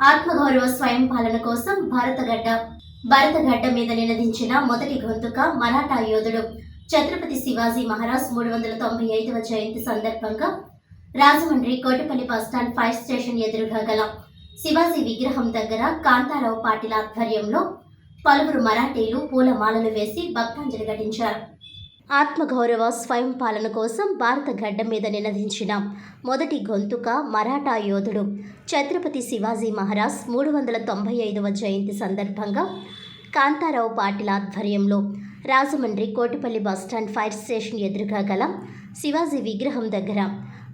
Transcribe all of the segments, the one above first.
ఆత్మగౌరవ స్వయం పాలన కోసం భారతగడ్డ భారతగడ్డ మీద నినదించిన మొదటి గొంతుక మరాఠా యోధుడు ఛత్రపతి శివాజీ మహారాజ్ మూడు వందల తొంభై ఐదవ జయంతి సందర్భంగా Rajahmundry Kotipalli bus stand fire station ఎదురుగా గల శివాజీ విగ్రహం దగ్గర కాంతారావు పాటిల్ ఆధ్వర్యంలో పలువురు మరాఠీలు పూలమాలలు వేసి భక్తాంజలి ఘటించారు. ఆత్మగౌరవ స్వయం పాలన కోసం భారత గడ్డ మీద నినదించిన మొదటి గొంతుక మరాఠా యోధుడు ఛత్రపతి శివాజీ మహారాజ్ మూడు వందల తొంభై ఐదవ జయంతి సందర్భంగా కాంతారావు పాటిల్ ఆధ్వర్యంలో Rajahmundry Kotipalli bus stand fire station ఎదురుగా గల శివాజీ విగ్రహం దగ్గర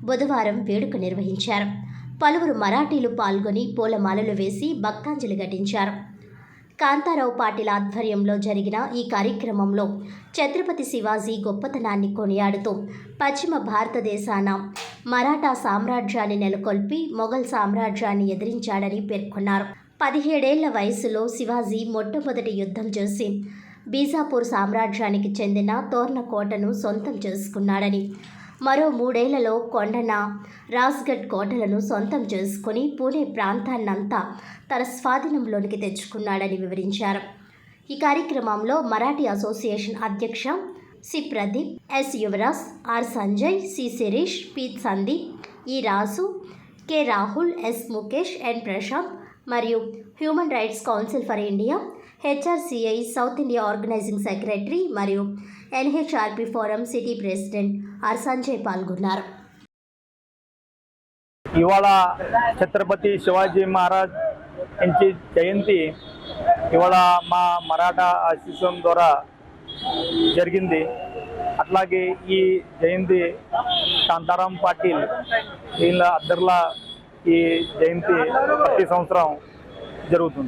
బుధవారం వేడుక నిర్వహించారు. పలువురు మరాఠీలు పాల్గొని పూలమాలలు వేసి భక్తాంజలి ఘటించారు. కాంతారావు పాటిల్ ఆధ్వర్యంలో జరిగిన ఈ కార్యక్రమంలో ఛత్రపతి శివాజీ గొప్పతనాన్ని కొనియాడుతూ పశ్చిమ భారతదేశాన మరాఠా సామ్రాజ్యాన్ని నెలకొల్పి మొఘల్ సామ్రాజ్యాన్ని ఎదిరించాడని పేర్కొన్నారు. పదిహేడేళ్ళ వయసులో శివాజీ మొట్టమొదటి యుద్ధం చేసి బీజాపూర్ సామ్రాజ్యానికి చెందిన తోర్నకోటను సొంతం చేసుకున్నాడని మరో మూడేళ్ళలో కొండన రాజ్గఢ్ కోటలను సొంతం చేసుకుని పూణే ప్రాంతాన్నంతా తన స్వాధీనంలోనికి తెచ్చుకున్నాడని వివరించారు. ఈ కార్యక్రమంలో మరాఠీ అసోసియేషన్ అధ్యక్ష C. Pradeep S. Yuvaraj R. Sanjay C. Sirish P. Sandeep E Raju K. Rahul S. Mukesh N. Prashanth మరియు human rights council for India HRCI south India organising secretary మరియు NHRP forum city president R Sanjay పాల్గొన్నారు. ఇవాళ ఛత్రపతి శివాజీ మహారాజ్ ఇంచి జయంతి ఇవాళ మా Maratha association ద్వారా జరిగింది. అట్లాగే ఈ జయంతి శాంతారాం పాటిల్ వీళ్ళ అద్దర్ల ఈ జయంతి ప్రతి సంవత్సరం జరుగుతుంది